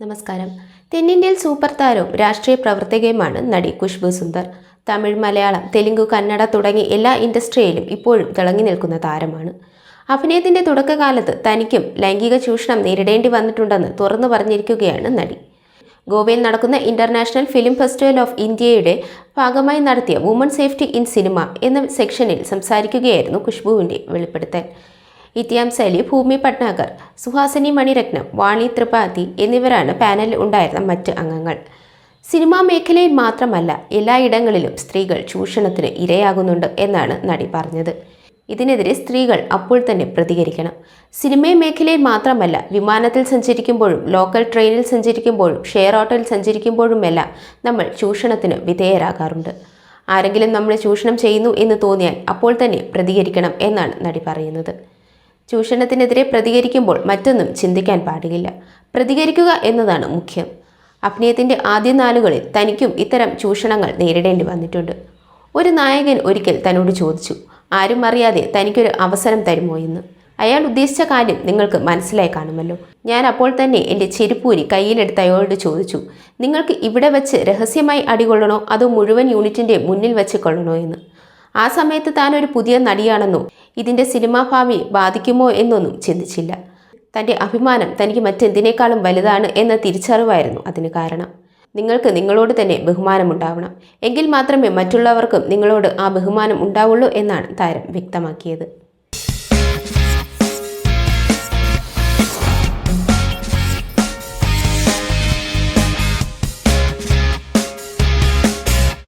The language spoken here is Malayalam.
നമസ്കാരം. തെന്നിന്ത്യയിൽ സൂപ്പർ താരവും രാഷ്ട്രീയ പ്രവർത്തകയുമാണ് നടി ഖുഷ്ബു സുന്ദർ. തമിഴ് മലയാളം തെലുങ്ക് കന്നഡ തുടങ്ങി എല്ലാ ഇൻഡസ്ട്രിയിലും ഇപ്പോഴും തിളങ്ങി നിൽക്കുന്ന താരമാണ്. അഭിനയത്തിന്റെ തുടക്കകാലത്ത് തനിക്കും ലൈംഗിക ചൂഷണം നേരിടേണ്ടി വന്നിട്ടുണ്ടെന്ന് തുറന്നു പറഞ്ഞിരിക്കുകയാണ് നടി. ഗോവയിൽ നടക്കുന്ന ഇന്റർനാഷണൽ ഫിലിം ഫെസ്റ്റിവൽ ഓഫ് ഇന്ത്യയുടെ ഭാഗമായി നടത്തിയ വുമൺ സേഫ്റ്റി ഇൻ സിനിമ എന്ന സെക്ഷനിൽ സംസാരിക്കുകയായിരുന്നു ഖുഷ്ബുവിന്റെ വെളിപ്പെടുത്തൽ. ഇത്തിയാം സലി ഭൂമി പട്നാഗർ സുഹാസിനി മണിരത്നം വാണി ത്രിപാഠി എന്നിവരാണ് പാനലിൽ ഉണ്ടായിരുന്ന മറ്റ് അംഗങ്ങൾ. സിനിമാ മേഖലയിൽ മാത്രമല്ല എല്ലായിടങ്ങളിലും സ്ത്രീകൾ ചൂഷണത്തിന് ഇരയാകുന്നുണ്ട് എന്നാണ് നടി പറഞ്ഞത്. ഇതിനെതിരെ സ്ത്രീകൾ അപ്പോൾ തന്നെ പ്രതികരിക്കണം. സിനിമ മേഖലയിൽ മാത്രമല്ല വിമാനത്തിൽ സഞ്ചരിക്കുമ്പോഴും ലോക്കൽ ട്രെയിനിൽ സഞ്ചരിക്കുമ്പോഴും ഷെയർ ഓട്ടോയിൽ സഞ്ചരിക്കുമ്പോഴുമെല്ലാം നമ്മൾ ചൂഷണത്തിന് വിധേയരാകാറുണ്ട്. ആരെങ്കിലും നമ്മളെ ചൂഷണം ചെയ്യുന്നു എന്ന് തോന്നിയാൽ അപ്പോൾ തന്നെ പ്രതികരിക്കണം എന്നാണ് നടി പറയുന്നത്. ചൂഷണത്തിനെതിരെ പ്രതികരിക്കുമ്പോൾ മറ്റൊന്നും ചിന്തിക്കാൻ പാടില്ല. പ്രതികരിക്കുക എന്നതാണ് മുഖ്യം. അഭിനയത്തിന്റെ ആദ്യ നാളുകളിൽ തനിക്കും ഇത്തരം ചൂഷണങ്ങൾ നേരിടേണ്ടി വന്നിട്ടുണ്ട്. ഒരു നായകൻ ഒരിക്കൽ തന്നോട് ചോദിച്ചു ആരും അറിയാതെ തനിക്കൊരു അവസരം തരുമോ എന്ന്? അയാൾ ഉദ്ദേശിച്ച കാര്യം നിങ്ങൾക്ക് മനസ്സിലായി കാണുമല്ലോ. ഞാൻ അപ്പോൾ തന്നെ എന്റെ ചെരുപ്പൂരി കയ്യിലെടുത്ത് അയാളോട് ചോദിച്ചു നിങ്ങൾക്ക് ഇവിടെ വെച്ച് രഹസ്യമായി അടികൊള്ളണോ? അതോ മുഴുവൻ യൂണിറ്റിന്റെ മുന്നിൽ വെച്ച് കൊള്ളണോ എന്ന്? ആ സമയത്ത് താൻ ഒരു പുതിയ നടിയാണെന്നും ഇതിന്റെ സിനിമാ ഭാവി ബാധിക്കുമോ എന്നൊന്നും ചിന്തിച്ചില്ല. തന്റെ അഭിമാനം തനിക്ക് മറ്റെന്തിനേക്കാളും വലുതാണ് എന്ന തിരിച്ചറിവായിരുന്നു അതിന് കാരണം. നിങ്ങൾക്ക് നിങ്ങളോട് തന്നെ ബഹുമാനമുണ്ടാവണം. എങ്കിൽ മാത്രമേ മറ്റുള്ളവർക്കും നിങ്ങളോട് ആ ബഹുമാനം ഉണ്ടാവുള്ളൂ എന്നാണ് താരം വ്യക്തമാക്കിയത്.